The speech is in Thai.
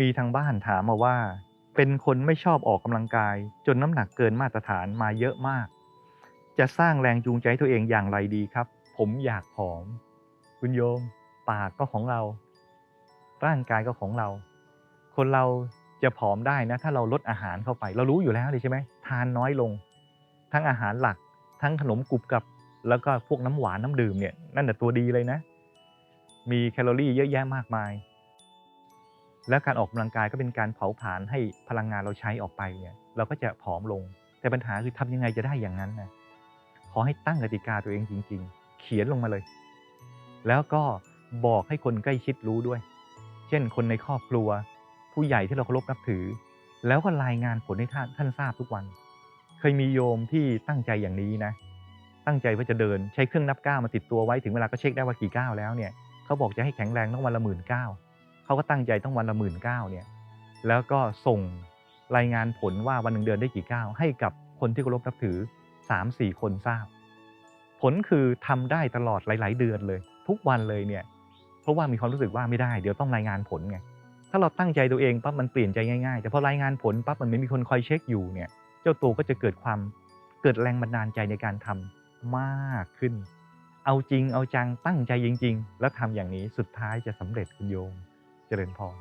มีทางบ้านถามมาว่า เป็นคนไม่ชอบออกกำลังกาย จนน้ำหนักเกินมาตรฐานมาเยอะมาก จะสร้างแรงจูงใจใตัวเองอย่างไรดีครับ ผมอยากผอม คุณโยม ปากก็ของเรา ร่างกายก็ของเรา คนเราจะผอมได้นะ ถ้าเราลดอาหารเข้าไป เรารู้อยู่แล้วเลยใช่ไหมทานน้อยลง ทั้งอาหารหลัก ทั้งขนมกรุบกับ แล้วก็พวกน้ำหวานน้ำดื่มเนี่ยนั่นแหะตัวดีเลยนะ มีแคลอรี่เยอะแยะมากมาย แล้วการออกกำลังกายก็เป็นการเผาผลาญให้พลังงานเราใช้ออกไปเนี่ยเราก็จะผอมลง แต่ปัญหาคือทำยังไงจะได้อย่างนั้นนะขอให้ตั้งกติกาตัวเองจริง ๆ เขียนลงมาเลย แล้วก็บอกให้คนใกล้ชิดรู้ด้วย เช่น คนในครอบครัว ผู้ใหญ่ที่เราเคารพนับถือ แล้วก็รายงานผลให้ท่านท่านทราบทุกวัน เคยมีโยมที่ตั้งใจอย่างนี้นะ ตั้งใจว่าจะเดินใช้เครื่องนับก้าวมาติดตัวไว้ถึงเวลาก็เช็คได้ว่ากี่ก้าวแล้วเนี่ยเขาบอกจะให้แข็งแรงต้องวันละหมื่นก้าว เขาก็ตั้งใจต้องวันละหมื่นเก้าเนี่ยแล้วก็ส่งรายงานผลว่าวันหนึ่งเดินได้กี่ก้าวให้กับคนที่เคารพนับถือ3ามสี่คนทราบ ผลคือทำได้ตลอดหลาย ๆ เดือนเลย ทุกวันเลยเนี่ยเพราะว่ามีความรู้สึกว่าไม่ได้เดี๋ยวต้องรายงานผลไงถ้าเราตั้งใจตัวเองปั๊บมันเปลี่ยนใจง่าย ๆ แต่พอรายงานผลปั๊บมันไม่มีคนคอยเช็คอยู่เนี่ยเจ้าตัวก็จะเกิดความเกิดแรงบันดาลใจในการทำมากขึ้น เอาจริงเอาจังตั้งใจจริง ๆ แล้วทำอย่างนี้สุดท้ายจะสำเร็จคุณโยม เจริญพร